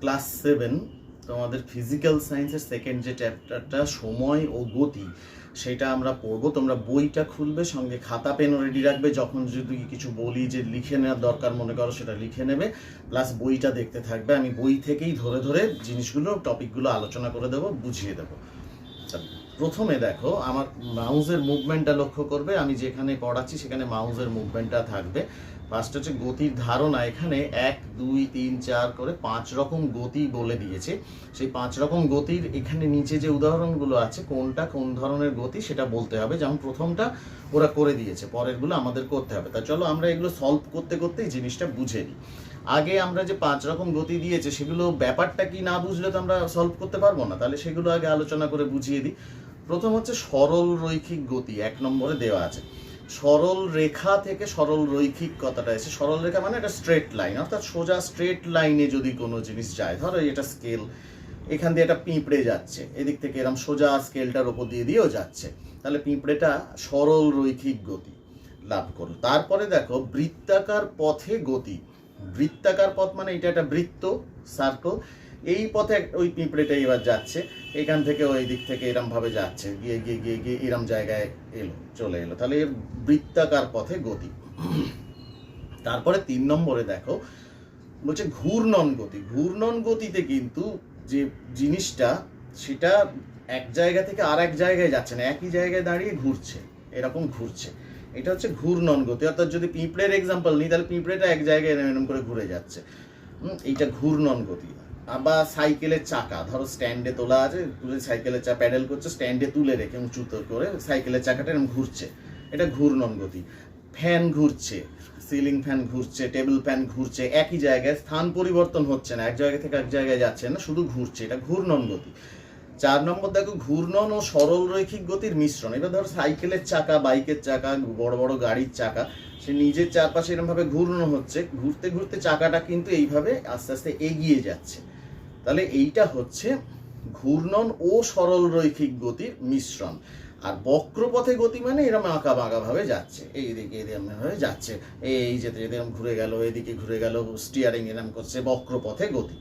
Class seven তোমাদের physical সায়েন্সের second যে চ্যাপ্টারটা সময় ও গতি, সেটা আমরা পড়ব। তোমরা বইটা খুলবে, সঙ্গে খাতা পেন রেডি রাখবে। যখন যদি কিছু বলি যে লিখে নেওয়ার দরকার মনে করো, সেটা লিখে নেবে। প্লাস বইটা দেখতে থাকবে। আমি বই থেকেই ধরে ধরে জিনিসগুলো, টপিকগুলো আলোচনা করে দেবো, বুঝিয়ে দেবো। প্রথমে দেখো, আমার মাউসের মুভমেন্টটা লক্ষ্য করবে। আমি যেখানে পড়াচ্ছি, সেখানে মাউসের মুভমেন্টটা থাকবে। ফার্স্ট হচ্ছে গতির ধারণা, এখানে এক, দুই, তিন, চার করে পাঁচ রকম গতি বলে দিয়েছে। সেই পাঁচ রকম গতির এখানে নিচে যে উদাহরণগুলো আছে, কোনটা কোন ধরনের গতি সেটা বলতে হবে। যেমন প্রথমটা ওরা করে দিয়েছে, পরেরগুলো আমাদের করতে হবে। তা চলো আমরা এগুলো সলভ করতে করতেই জিনিসটা বুঝে নিই। আগে আমরা যে পাঁচ রকম গতি দিয়েছে, সেগুলো ব্যাপারটা কি না বুঝলে তো আমরা সলভ করতে পারব না। তাহলে সেগুলো আগে আলোচনা করে বুঝিয়ে দিই। প্রথম হচ্ছে সরল রৈখিক গতি, এক নম্বরে দেওয়া আছে। সরল রেখা থেকে সরল রৈখিক কথাটা এসে, সরল রেখা মানে একটা স্ট্রেট লাইন অর্থাৎ সোজা স্ট্রেট লাইনে যদি কোনো জিনিস যায়, ধরো এটা স্কেল এখান দিয়ে একটা পিঁপড়ে যাচ্ছে, এদিক থেকে এরকম সোজা স্কেলটার ওপর দিয়ে দিয়েও যাচ্ছে, তাহলে পিঁপড়েটা সরল রৈখিক গতি লাভ করল। তারপরে দেখো, বৃত্তাকার পথে গতি, বৃত্তাকার পথ মানে এটা একটা বৃত্ত সার্কেল এই পথে ওই পিঁপড়েটা এবার যাচ্ছে, এখান থেকে ওই দিক থেকে এরম ভাবে যাচ্ছে, গিয়ে গিয়ে গিয়ে গিয়ে এরম জায়গায় এলো, চলে এলো। তাহলে এর বৃত্তাকার পথে গতি। তারপরে তিন নম্বরে দেখো, বলছে ঘূর্ণন গতি। ঘূর্ণন গতিতে কিন্তু যে জিনিসটা, সেটা এক জায়গা থেকে আর এক জায়গায় যাচ্ছে না, একই জায়গায় দাঁড়িয়ে ঘুরছে, এরকম ঘুরছে। এটা হচ্ছে ঘূর্ণন গতি। অর্থাৎ যদি পিঁপড়ের এক্সাম্পল নিই, তাহলে পিঁপড়েটা এক জায়গায় এরম করে ঘুরে যাচ্ছে। এইটা ঘূর্ণন গতি। আবার সাইকেলের চাকা, ধরো স্ট্যান্ডে তোলা আছে, তুলে সাইকেলের চা, প্যাডেল করছে স্ট্যান্ডে তুলে রেখে উঁচুতো করে সাইকেলের চাকাটা এরকম ঘুরছে। এটা ঘূর্ণন গতি। ফ্যান ঘুরছে, সিলিং ফ্যান ঘুরছে, টেবিল ফ্যান ঘুরছে, একই জায়গায় স্থান পরিবর্তন হচ্ছে না, এক জায়গা থেকে এক জায়গায় যাচ্ছে না, শুধু ঘুরছে, এটা ঘূর্ণন গতি। চার নম্বর দেখো, ঘূর্ণন ও সরল রৈখিক গতির মিশ্রণ। এবার ধরো সাইকেলের চাকা, বাইকের চাকা, বড় বড় গাড়ির চাকা, সে নিজের চারপাশে এরকম ভাবে ঘূর্ণন হচ্ছে, ঘুরতে ঘুরতে চাকাটা কিন্তু এইভাবে আস্তে আস্তে এগিয়ে যাচ্ছে। তাহলে এইটা হচ্ছে ঘূর্ণন ও সরল রৈখিক গতির মিশ্রণ। আর বক্রপথে গতি মানে এরকম আঁকা বাঁকা ভাবে যাচ্ছে। এইদিকে এরকম ভাবে যাচ্ছে। এই যেতে যেতে এরকম ঘুরে গেল এদিকে ঘুরে গেল স্টিয়ারিং এরকম করছে বক্রপথে গতি।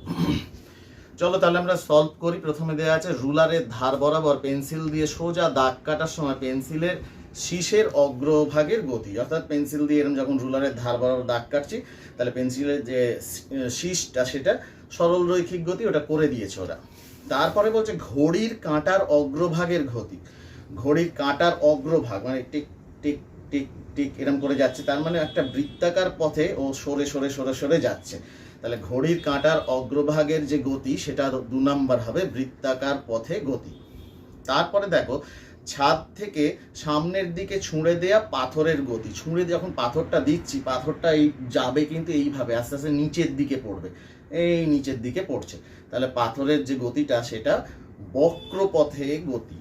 চলো তাহলে আমরা সলভ করি। প্রথমে দেওয়া আছে রুলারের ধার বরাবর পেন্সিল দিয়ে সোজা দাগ কাটার সময় পেন্সিলের শীষের অগ্রভাগের গতি। অর্থাৎ পেন্সিল দিয়ে এরকম যখন রুলারের ধার বরাবর দাগ কাটছি, তাহলে পেন্সিলের যে শীষটা, সেটা সরল রৈখিক গতি ওটা করে দিয়েছে ওরা। তারপরে বলছে ঘড়ির কাঁটার অগ্রভাগের গতি। ঘড়ির কাঁটার অগ্রভাগ মানে টিক টিক টিক টিক এরম করে যাচ্ছে, তার মানে একটা বৃত্তাকার পথে ও সরে সরে সরে সরে যাচ্ছে। তাহলে ঘড়ির কাঁটার অগ্রভাগের যে গতি সেটা দু নাম্বার হবে বৃত্তাকার পথে গতি। তারপরে দেখো ছাদ থেকে সামনের দিকে ছুঁড়ে দেয়া পাথরের গতি। ছুঁড়ে যখন পাথরটা দিচ্ছি, পাথরটা এই যাবে কিন্তু এইভাবে, আস্তে আস্তে নিচের দিকে পড়বে। এই নিচের দিকে পড়ছে। তাহলে পাথরের যে গতিটা, সেটা বক্রপথে গতি।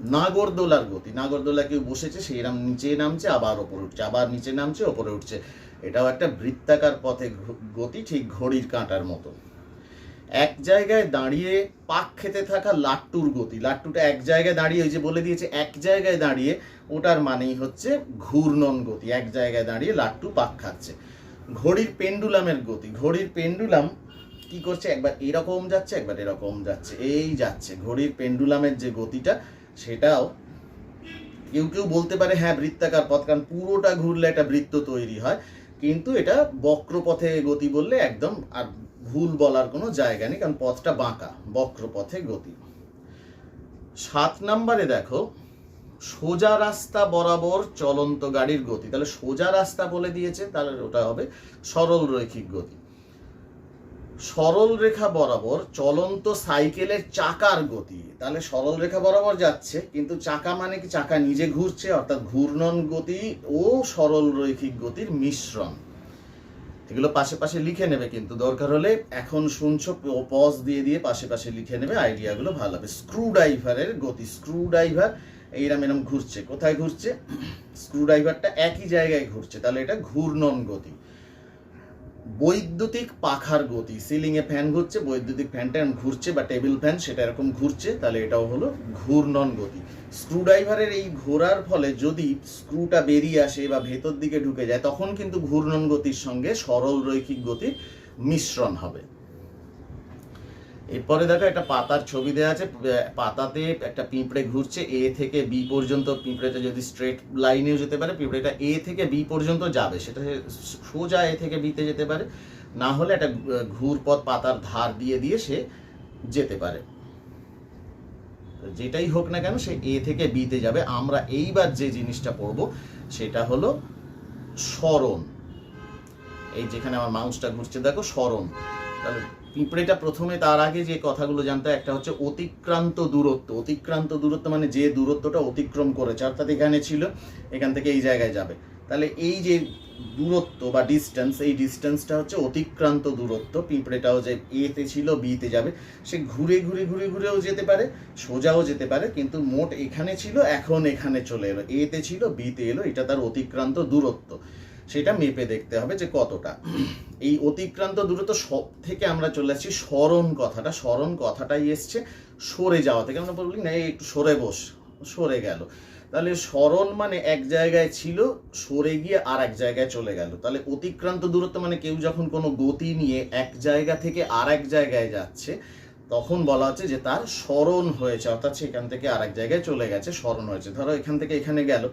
নাগরদোলার গতি। নাগরদোলা কেউ বসেছে সেইরাম নিচে নামছে, আবার ওপরে উঠছে, আবার নিচে নামছে, ওপরে উঠছে। এটাও একটা বৃত্তাকার পথে গতি ঠিক ঘড়ির কাঁটার মতো এক জায়গায় দাঁড়িয়ে পাক খেতে থাকা লাট্টুর গতি। লাট্টুটা এক জায়গায় দাঁড়িয়ে ওই যে বলে দিয়েছে, এক জায়গায় দাঁড়িয়ে ওটার মানেই হচ্ছে ঘূর্ণন গতি। এক জায়গায় দাঁড়িয়ে লাট্টু পাক খাচ্ছে। ঘড়ির পেন্ডুলামের গতি। ঘড়ির পেন্ডুলাম কি করছে? একবার এরকম যাচ্ছে, একবার এরকম যাচ্ছে, এই যাচ্ছে। ঘড়ির পেন্ডুলামের যে গতিটা, সেটাও কেউ কেউ বলতে পারে হ্যাঁ বৃত্তাকার পথ, কারণ পুরোটা ঘুরলে একটা বৃত্ত তৈরি হয়। কিন্তু এটা বক্রপথে গতি বললে একদম আর ভুল বলার কোনো জায়গা নেই, কারণ পথটা বাঁকা, বক্রপথে গতি। সাত নম্বরে দেখো, সোজা রাস্তা বরাবর চলন্ত গাড়ির গতি। তাহলে সোজা রাস্তা বলে দিয়েছে, তাহলে ওটা হবে সরল রৈখিক গতি। সরল রেখা বরাবর চলন্ত সাইকেলের চাকার গতি। তাহলে সরল রেখা বরাবর যাচ্ছে, কিন্তু চাকা মানে কি? চাকা নিজে ঘুরছে, অর্থাৎ ঘূর্ণন গতি ও সরল রৈখিক গতির মিশ্রণ। এগুলো পাশে পাশে লিখে নেবে কিন্তু। দরকার হলে এখন শুনছো পজ দিয়ে দিয়ে পাশে পাশে লিখে নেবে আইডিয়াগুলো ভালো হবে। স্ক্রু ড্রাইভারের গতি স্ক্রু ড্রাইভার এইরম এরম ঘুরছে। কোথায় ঘুরছে? স্ক্রু ড্রাইভারটা একই জায়গায় ঘুরছে। তাহলে এটা ঘূর্ণন গতি। বৈদ্যুতিক পাখার গতি। সিলিংয়ে ফ্যান ঘুরছে, বৈদ্যুতিক ফ্যানটা ঘুরছে বা টেবিল ফ্যান সেটা এরকম ঘুরছে, তাহলে এটাও হলো ঘূর্ণন গতি। স্ক্রু ড্রাইভারের এই ঘোরার ফলে যদি স্ক্রুটা বেরিয়ে আসে বা ভেতর দিকে ঢুকে যায়, তখন কিন্তু ঘূর্ণন গতির সঙ্গে সরল রৈখিক গতির মিশ্রণ হবে। এরপরে দেখো একটা পাতার ছবি দেওয়া আছে পাতাতে একটা পিঁপড়ে ঘুরছে, এ থেকে বি পর্যন্ত পিঁপড়েটা যদি স্ট্রেট লাইনেও যেতে পারে, পিঁপড়েটা এ থেকে বি পর্যন্ত যাবে, সেটা সোজা এ থেকে বিতে যেতে পারে, না হলে একটা ঘুরপথ পাতার ধার দিয়ে দিয়ে সে যেতে পারে। যেটাই হোক না কেন, সে এ থেকে বিতে যাবে। আমরা এইবার যে জিনিসটা পড়ব, সেটা হলো স্মরণ। এই যেখানে আমার মাউসটা ঘুরছে, দেখো স্মরণ। তাহলে পিঁপড়েটা প্রথমে তার আগে যে কথাগুলো জানতে, একটা হচ্ছে অতিক্রান্ত দূরত্ব। অতিক্রান্ত দূরত্ব মানে যে দূরত্বটা অতিক্রম করেছে, অর্থাৎ এখানে ছিল, এখান থেকে এই জায়গায় যাবে। তাহলে এই যে দূরত্ব বা ডিস্টেন্স এই ডিস্টেন্সটা হচ্ছে অতিক্রান্ত দূরত্ব। পিঁপড়েটাও যে এতে ছিল, বিতে যাবে। সে ঘুরে ঘুরে ঘুরে ঘুরেও যেতে পারে, সোজাও যেতে পারে, কিন্তু মোট এখানে ছিল, এখন এখানে চলে এলো। এতে ছিল, বিতে এলো, এটা তার অতিক্রান্ত দূরত্ব। সেটা মেপে দেখতে হবে যে কতটা। এই অতিক্রান্ত দূরত্ব সব থেকে আমরা চলে আসছি স্মরণ কথাটা। স্মরণ কথাটাই এসছে সরে যাওয়া থেকে। আমরা বলি, না একটু সরে বস, সরে গেল। তাহলে স্মরণ মানে এক জায়গায় ছিল, সরে গিয়ে আর এক জায়গায় চলে গেল। তাহলে অতিক্রান্ত দূরত্ব মানে কেউ যখন কোনো গতি নিয়ে এক জায়গা থেকে আর এক জায়গায় যাচ্ছে, তখন বলা হচ্ছে যে তার স্মরণ হয়েছে। অর্থাৎ সেখান থেকে আর এক জায়গায় চলে গেছে, স্মরণ হয়েছে। ধরো এখান থেকে এখানে গেল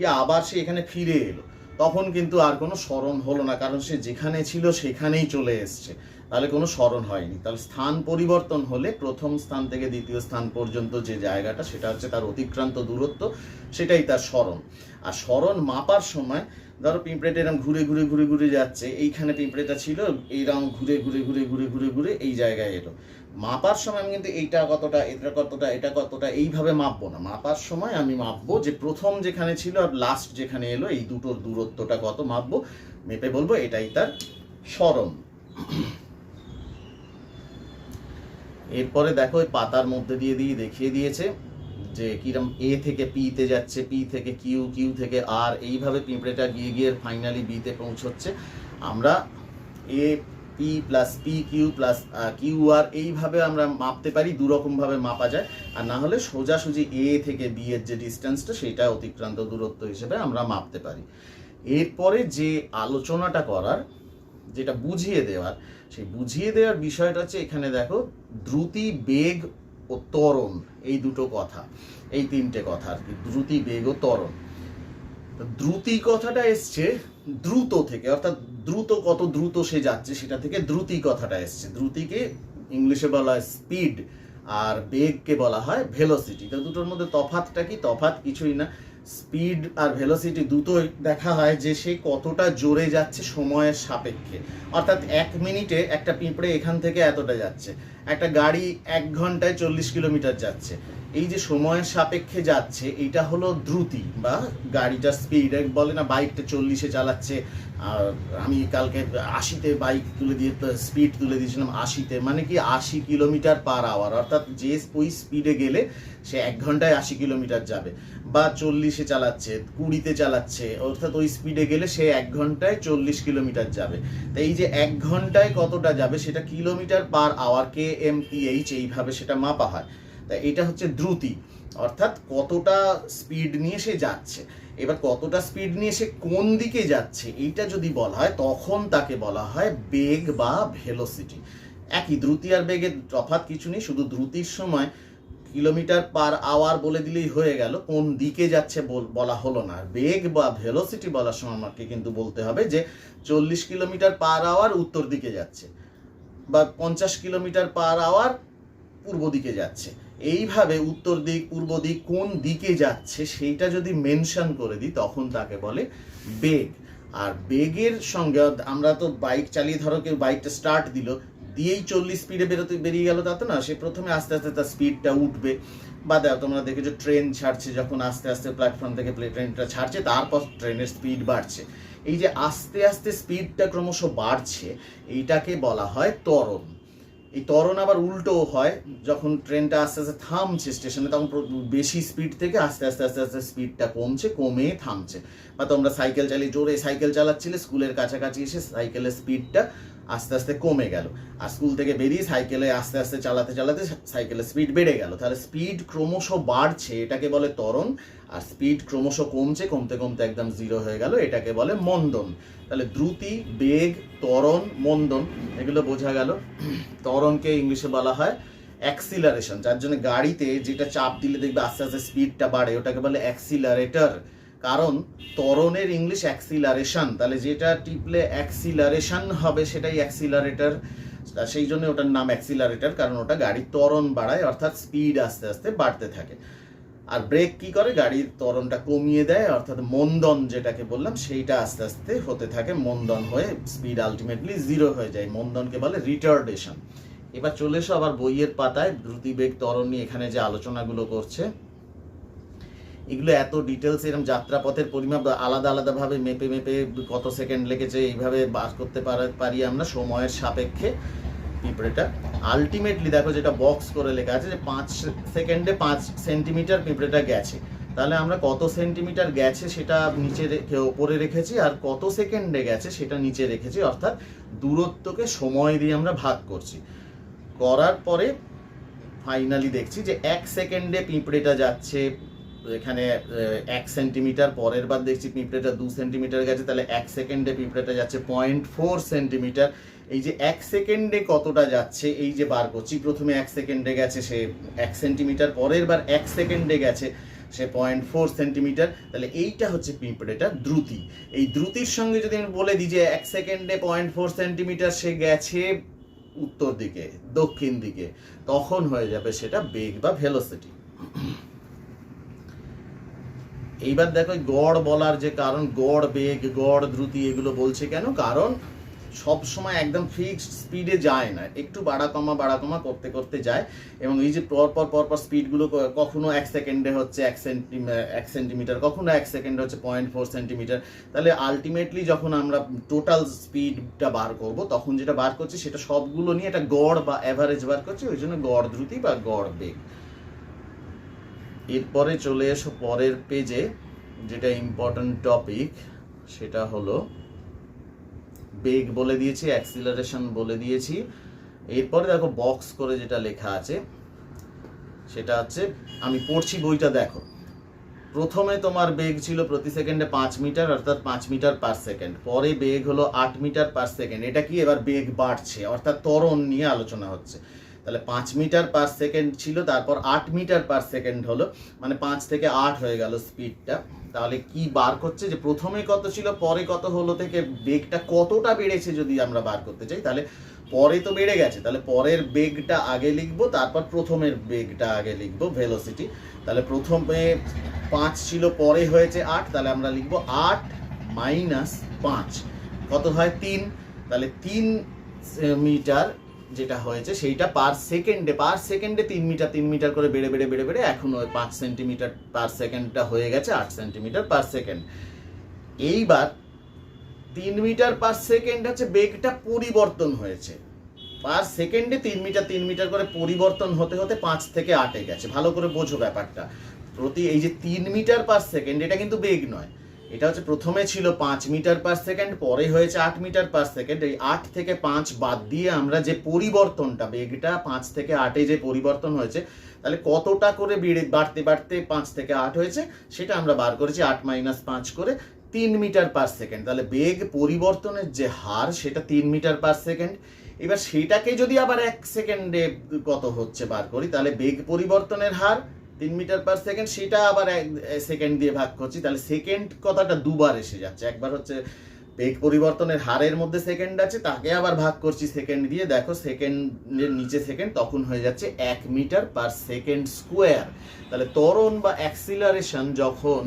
ইয়ে আবার সে এখানে ফিরে এলো। তখন কিন্তু আর কোনো স্মরণ হলো না, কারণ সে যেখানে ছিল সেখানেই চলে এসছে। তাহলে কোনো স্মরণ হয়নি। তাহলে স্থান পরিবর্তন হলে প্রথম স্থান থেকে দ্বিতীয় স্থান পর্যন্ত যে জায়গাটা, সেটা হচ্ছে তার অতিক্রান্ত দূরত্ব, সেটাই তার স্মরণ। আর স্মরণ মাপার সময়, ধরো পিঁপড়েটা এরকম ঘুরে ঘুরে ঘুরে ঘুরে যাচ্ছে, এইখানে পিঁপড়েটা ছিল এইরকম ঘুরে ঘুরে ঘুরে ঘুরে ঘুরে ঘুরে এই জায়গায় এলো। মাপার সময় আমি কিন্তু এইটা কতটা এটা কতটা এটা কতটা, এইভাবে মাপবো না। মাপার সময় আমি মাপবো যে প্রথম যেখানে ছিল আর লাস্ট যেখানে এলো, এই দুটোর দূরত্বটা কত মাপবো, মেপে বলব এটাই তার স্মরণ এরপরে দেখো ওই পাতার মধ্যে দিয়ে দিয়ে দেখিয়ে দিয়েছে যে কিরম এ থেকে পি তে যাচ্ছে পি থেকে কিউ কিউ থেকে আর এইভাবে পিঁপড়েটা গিয়ে গিয়ে ফাইনালি বিতে পৌঁছচ্ছে। আমরা A P plus P Q plus Q আর এইভাবে আমরা মাপতে পারি দু রকম ভাবে মাপা যায়। আর না হলে সোজাসুজি এ থেকে বি এর যে ডিস্টেন্সটা সেটা অতিক্রান্ত দূরত্ব হিসেবে আমরা মাপতে পারি। এরপরে যে আলোচনাটা করার, যেটা বুঝিয়ে দেওয়ার, সেই বুঝিয়ে দেওয়ার বিষয়টা হচ্ছে এখানে দেখো, দ্রুতি, বেগ ও ত্বরণ, এই দুটো কথা, এই তিনটে কথা আর কি, দ্রুতি, বেগ ও ত্বরণ। দ্রুতি কথাটা এসছে দ্রুত থেকে, অর্থাৎ দ্রুত, কত দ্রুত সে যাচ্ছে সেটা থেকে দ্রুতি কথাটা এসছে। দ্রুতিকে ইংলিশে বলা হয় স্পিড আর বেগকে বলা হয় ভেলোসিটি তো দুটোর মধ্যে তফাতটা কি? তফাত কিছুই না। স্পিড আর ভেলোসিটি দুটোই দেখা হয় যে সে কতটা জোরে যাচ্ছে সময়ের সাপেক্ষে। অর্থাৎ এক মিনিটে একটা পিঁপড়ে এখান থেকে এতটা যাচ্ছে। একটা গাড়ি এক ঘন্টায় চল্লিশ কিলোমিটার যাচ্ছে। এই যে সময়ের সাপেক্ষে যাচ্ছে এটা হলো দ্রুতি বা গাড়িটার স্পিড বলে না বাইকটা চল্লিশে চালাচ্ছে, আর আমি কালকে আশিতে বাইক তুলে দিয়ে স্পিড তুলে দিয়েছিলাম আশিতে মানে কি আশি কিলোমিটার পার আওয়ার অর্থাৎ যে ওই স্পিডে গেলে সে এক ঘন্টায় আশি কিলোমিটার যাবে। বা চল্লিশে চালাচ্ছে, কুড়িতে চালাচ্ছে, অর্থাৎ ওই স্পিডে গেলে সে এক ঘন্টায় চল্লিশ কিলোমিটার যাবে। তো এই যে এক ঘন্টায় কতটা যাবে, সেটা kilometre per hour K M এইভাবে সেটা মাপা হয়। তা এটা হচ্ছে দ্রুতি। অর্থাৎ কতটা স্পিড নিয়ে সে যাচ্ছে, এবার কতটা স্পিড নিয়ে সে কোন দিকে যাচ্ছে, এইটা যদি বলা হয়, তখন তাকে বলা হয় বেগ বা ভেলোসিটি একই, দ্রুতি আর বেগের তফাৎ কিছু নেই, শুধু দ্রুতির সময় কিলোমিটার পার আওয়ার বলে দিলেই হয়ে গেল, কোন দিকে যাচ্ছে বল- হলো না। বেগ বা ভেলোসিটি বলার সময় আমাকে কিন্তু বলতে হবে যে চল্লিশ কিলোমিটার পার আওয়ার উত্তর দিকে যাচ্ছে, বা পঞ্চাশ কিলোমিটার পার আওয়ার পূর্ব দিকে যাচ্ছে। এইভাবে উত্তর দিক, পূর্ব দিক কোন দিকে যাচ্ছে সেইটা যদি মেনশন করে দিই, তখন তাকে বলে বেগ। আর বেগের সঙ্গে, আমরা তো বাইক চালিয়ে, ধরো কেউ বাইকটা স্টার্ট দিল, দিয়েই চল্লিশ স্পিডে বেরোতে, বেরিয়ে গেল তা তো না, সে প্রথমে আস্তে আস্তে তার স্পিডটা উঠবে। বা দেখো, তোমরা দেখেছ ট্রেন ছাড়ছে যখন আস্তে আস্তে প্ল্যাটফর্ম থেকে ট্রেনটা ছাড়ছে, তারপর ট্রেনের স্পিড বাড়ছে। এই যে আস্তে আস্তে স্পিডটা ক্রমশ বাড়ছে, এইটাকে বলা হয় ত্বরণ। এই তরণ আবার উল্টো হয়, যখন ট্রেনটা আস্তে আস্তে থামছে স্টেশনে, তখন বেশি স্পিড থেকে আস্তে আস্তে আস্তে আস্তে স্পিডটা কমছে, কমে থামছে। বা তোমরা সাইকেল চালিয়ে জোরে সাইকেল চালাচ্ছিলে, স্কুলের কাছাকাছি এসে সাইকেলের স্পিডটা আস্তে আস্তে কমে গেল। আর স্কুল থেকে বেরিয়ে সাইকেলে আস্তে আস্তে চালাতে চালাতে সাইকেলের স্পিড বেড়ে গেল। তাহলে স্পিড ক্রমশ বাড়ছে, এটাকে বলে ত্বরণ। আর স্পিড ক্রমশ কমছে, কমতে কমতে একদম জিরো হয়ে গেল, এটাকে বলে মন্দন। তাহলে দ্রুতি, বেগ, ত্বরণ, মন্দন, এগুলো বোঝা গেল। ত্বরণকে ইংলিশে বলা হয় অ্যাক্সিলারেশন যার জন্য গাড়িতে যেটা চাপ দিলে দেখবে আস্তে আস্তে স্পিডটা বাড়ে, ওটাকে বলে অ্যাক্সিলারেটর কারণ ত্বরণের ইংলিশ অ্যাক্সিলারেশন তাহলে যেটা টিপলে অ্যাক্সিলারেশন হবে সেটাই অ্যাক্সিলারেটর সেই জন্য ওটার নাম অ্যাক্সিলারেটর কারণ ওটা গাড়ির ত্বরণ বাড়ায়, অর্থাৎ স্পিড আস্তে আস্তে বাড়তে থাকে। আর ব্রেক কি করে? গাড়ির ত্বরণটা কমিয়ে দেয়, অর্থাৎ মন্দন যেটাকে বললাম, সেইটা আস্তে আস্তে হতে থাকে, মন্দন হয়ে স্পিড আলটিমেটলি জিরো হয়ে যায়। মন্দনকে বলে রিটার্ডেশন এবার চলে এসো আবার বইয়ের পাতায়, দ্রুতিবেগ ত্বরণ নিয়ে এখানে যে আলোচনাগুলো করছে। এগুলো এত ডিটেলস এরকম যাত্রাপথের পরিমাপ আলাদা আলাদাভাবে মেপে মেপে কত সেকেন্ড লেগেছে, এইভাবে বার করতে পারি আমরা সময়ের সাপেক্ষে পিঁপড়েটা। আলটিমেটলি দেখো যেটা বক্স করে লেখা আছে যে পাঁচ সেকেন্ডে পাঁচ সেন্টিমিটার পিঁপড়েটা গেছে। তাহলে আমরা কত সেন্টিমিটার গেছে সেটা নিচে রেখে, ওপরে রেখেছি আর কত সেকেন্ডে গেছে সেটা নিচে রেখেছি, অর্থাৎ দূরত্বকে সময় দিয়ে আমরা ভাগ করছি। করার পরে ফাইনালি দেখছি যে এক সেকেন্ডে পিঁপড়েটা যাচ্ছে এখানে এক সেন্টিমিটার পরের বার দেখছি পিঁপড়েটা দু সেন্টিমিটার গেছে, তাহলে এক সেকেন্ডে পিঁপড়েটা যাচ্ছে পয়েন্ট ফোর সেন্টিমিটার এই যে এক সেকেন্ডে কতটা যাচ্ছে, এই যে বার করছি, প্রথমে এক সেকেন্ডে গেছে সে এক সেন্টিমিটার পরের বার এক সেকেন্ডে গেছে সে পয়েন্ট ফোর সেন্টিমিটার তাহলে এইটা হচ্ছে পিঁপড়েটা দ্রুতি। এই দ্রুতির সঙ্গে যদি আমি বলে দিই যে এক সেকেন্ডে পয়েন্ট ফোর সেন্টিমিটার সে গেছে উত্তর দিকে, দক্ষিণ দিকে, তখন হয়ে যাবে সেটা বেগ বা ভেলোসিটি এইবার দেখো গড় বলার যে কারণ, গড় বেগ, গড় দ্রুতি এগুলো বলছে কেন? কারণ সব সময় একদম ফিক্সড স্পিডে যায় না। একটু বাড়া কমা বাড়া কমা করতে করতে যায়। এবং এই যে পরপর পর পর পর স্পিডগুলো কখনো এক সেকেন্ডে হচ্ছে এক সেন্টি এক সেন্টিমিটার কখনো এক সেকেন্ডে হচ্ছে পয়েন্ট ফোর সেন্টিমিটার তাহলে আলটিমেটলি যখন আমরা টোটাল স্পিডটা বার করব, তখন যেটা বার করছি সেটা সবগুলো নিয়ে একটা গড় বা অ্যাভারেজ বার করছি, ওই জন্য গড় দ্রুতি বা গড় বেগ। এরপরে চলে এসো পরের পেজে যেটা ইম্পর্ট্যান্ট টপিক সেটা হলো বেগ বলে দিয়েছি অ্যাক্সিলারেশন বলে দিয়েছি। এরপরে দেখো বক্স করে যেটা লেখা আছে, সেটা হচ্ছে, আমি পড়ছি বইটা দেখো। প্রথমে তোমার বেগ ছিল প্রতি সেকেন্ডে পাঁচ মিটার, অর্থাৎ পাঁচ মিটার পার সেকেন্ড পরে বেগ হলো আট মিটার পার সেকেন্ড এটা কি? এবার বেগ বাড়ছে, অর্থাৎ ত্বরণ নিয়ে আলোচনা হচ্ছে। তাহলে পাঁচ মিটার পার সেকেন্ড ছিল, তারপর আট মিটার পার সেকেন্ড হলো মানে পাঁচ থেকে আট হয়ে গেল স্পিডটা তাহলে কি বার করছে? যে প্রথমে কত ছিল, পরে কত হলো থেকে বেগটা কতটা বেড়েছে যদি আমরা বার করতে চাই, তাহলে পরে তো বেড়ে গেছে। তাহলে পরের বেগটা আগে লিখব, তারপর প্রথমের বেগটা আগে লিখব ভেলোসিটি তাহলে প্রথমে পাঁচ ছিল, পরে হয়েছে আট, তাহলে আমরা লিখব আট মাইনাস পাঁচ। কত হয়? তিন। তাহলে তিন মিটার যেটা হয়েছে, সেইটা পার সেকেন্ডে পার সেকেন্ডে তিন মিটার তিন মিটার করে বেড়ে বেড়ে বেড়ে বেড়ে, এখন ওই পাঁচ সেন্টিমিটার পার সেকেন্ডটা হয়ে গেছে, আট সেন্টিমিটার পার সেকেন্ড এইবার তিন মিটার পার সেকেন্ড হচ্ছে বেগটা পরিবর্তন হয়েছে। পার সেকেন্ডে তিন মিটার তিন মিটার করে পরিবর্তন হতে হতে পাঁচ থেকে আটে গেছে। ভালো করে বোঝো ব্যাপারটা। প্রতি এই যে তিন মিটার পার সেকেন্ড এটা কিন্তু বেগ নয়। এটা হচ্ছে প্রথমে ছিল পাঁচ মিটার পার সেকেন্ড পরে হয়েছে আট মিটার পার সেকেন্ড এই আট থেকে পাঁচ বাদ দিয়ে আমরা যে পরিবর্তনটা, বেগটা পাঁচ থেকে আটে যে পরিবর্তন হয়েছে, তাহলে কতটা করে বেড়ে বাড়তে বাড়তে পাঁচ থেকে আট হয়েছে, সেটা আমরা বার করেছি আট মাইনাস পাঁচ করে তিন মিটার পার সেকেন্ড তাহলে বেগ পরিবর্তনের যে হার, সেটা তিন মিটার পার সেকেন্ড এবার সেটাকে যদি আবার এক সেকেন্ডে কত হচ্ছে বার করি, তাহলে বেগ পরিবর্তনের হার তিন মিটার পার সেকেন্ড সেটা আবার এক সেকেন্ড দিয়ে ভাগ করছি। তাহলে সেকেন্ড কথাটা দুবার এসে যাচ্ছে। একবার হচ্ছে বেগ পরিবর্তনের হারের মধ্যে সেকেন্ড আছে, তাকে আবার ভাগ করছি সেকেন্ড দিয়ে। দেখো সেকেন্ডের নিচে সেকেন্ড তখন হয়ে যাচ্ছে এক মিটার পার সেকেন্ড স্কোয়ার তাহলে ত্বরণ বা অ্যাক্সিলারেশন যখন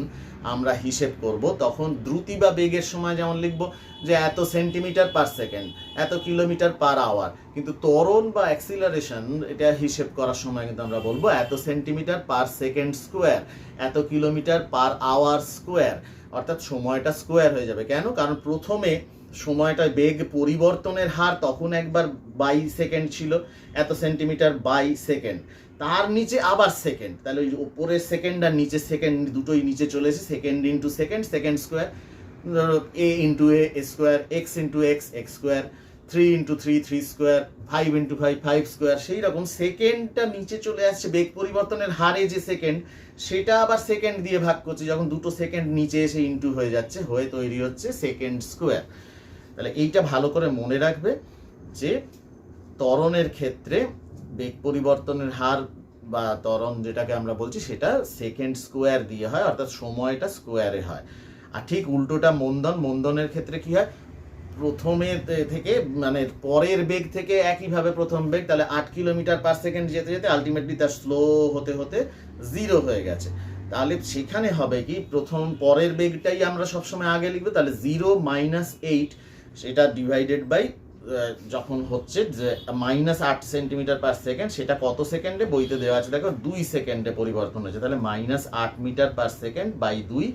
আমরা হিসেব করব, তখন দ্রুতি বা বেগের সময় যেমন লিখব যে এত সেন্টিমিটার পার সেকেন্ড এত কিলোমিটার পার আওয়ার কিন্তু ত্বরণ বা অ্যাক্সিলারেশন এটা হিসেব করার সময় কিন্তু আমরা বলব এত সেন্টিমিটার পার সেকেন্ড স্কোয়ার এত কিলোমিটার পার আওয়ার স্কোয়ার অর্থাৎ সময়টা স্কোয়ার হয়ে যাবে। কেন? কারণ প্রথমে সময়টা বেগ পরিবর্তনের হার তখন একবার বাই সেকেন্ড ছিল, এত সেন্টিমিটার বাই সেকেন্ড তার নিচে আবার সেকেন্ড তাহলে ওই ওপরের সেকেন্ড আর নিচে সেকেন্ড দুটোই নিচে চলে এসে second into second second square ধরো A into A square X into X X square three into three three square five into five five square সেই রকম সেকেন্ডটা নিচে চলে আসছে, বেগ পরিবর্তনের হারে যে সেকেন্ড সেটা আবার সেকেন্ড দিয়ে ভাগ করছে, যখন দুটো সেকেন্ড নিচে এসে ইন্টু হয়ে যাচ্ছে, হয়ে তৈরি হচ্ছে সেকেন্ড স্কোয়ার তাহলে এইটা ভালো করে মনে রাখবে যে, ত্বরণের ক্ষেত্রে বেগ পরিবর্তনের হার বা ত্বরণ যেটাকে আমরা বলছি, সেটা সেকেন্ড স্কোয়ার দিয়ে হয়, অর্থাৎ সময়টা স্কোয়ারে হয়। আর ঠিক উল্টোটা মন্দন, মন্দনের ক্ষেত্রে কি হয়? প্রথমে থেকে মানে পরের বেগ থেকে একইভাবে প্রথম বেগ, তাহলে আট কিলোমিটার পার সেকেন্ড যেতে যেতে আলটিমেটলি তার স্লো হতে হতে জিরো হয়ে গেছে। তাহলে সেখানে হবে কি, প্রথম পরের বেগটাই আমরা সবসময় আগে লিখব, তাহলে জিরো মাইনাস এইট সেটা ডিভাইডেড বাই যখন হচ্ছে যে মাইনাস আট সেন্টিমিটার পার সেকেন্ড সেটা কত সেকেন্ডে বইতে দেওয়া আছে? দেখো, দুই সেকেন্ডে পরিবর্তন হয়েছে। তাহলে মাইনাস আট মিটার পার সেকেন্ড বাই দুই,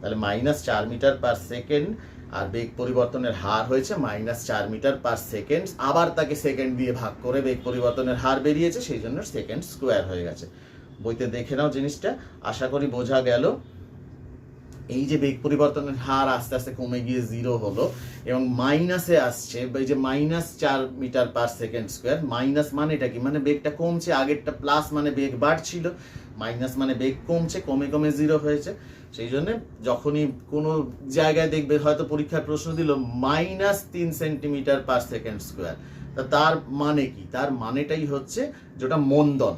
তাহলে মাইনাস চার মিটার পার সেকেন্ড আর বেগ পরিবর্তনের হার হয়েছে মাইনাস চার মিটার পার সেকেন্ড। আবার তাকে সেকেন্ড দিয়ে ভাগ করে বেগ পরিবর্তনের হার বেরিয়েছে, সেই জন্য সেকেন্ড স্কোয়ার হয়ে গেছে। বইতে দেখে নাও জিনিসটা, আশা করি বোঝা গেল। এই যে বেগ পরিবর্তনের হার আস্তে আস্তে কমে গিয়ে জিরো হলো এবং মাইনাসে আসছে, এই যে মাইনাস চার metre per second square, minus মানে এটা কি? মানে বেগটা কমছে, আগেরটা প্লাস মানে বেগ বাড়ছিল, মাইনাস মানে বেগ কমছে, কমে কমে জিরো হয়েছে। সেই জন্য যখনই কোনো জায়গায় দেখবে, হয়তো পরীক্ষার প্রশ্ন দিল, মাইনাস তিন সেন্টিমিটার পার সেকেন্ড স্কোয়ার। তা তার মানে কি? তার মানেটাই হচ্ছে যেটা মন্দন।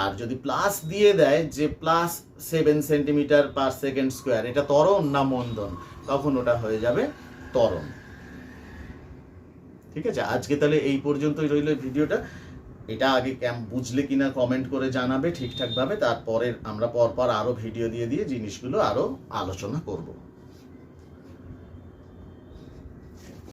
আর যদি প্লাস দিয়ে দেয় যে plus seven centimetre per second square, এটা তরণ না মন্দন? তখন ওটা হয়ে যাবে তরণ ঠিক আছে? আজকে তাহলে এই পর্যন্তই রইল ভিডিওটা। এটা আগে ক্যাম্প বুঝলে কিনা কমেন্ট করে জানাবে ঠিকঠাকভাবে। তারপরে আমরা পরপর আরও ভিডিও দিয়ে দিয়ে জিনিসগুলো আরও আলোচনা করব।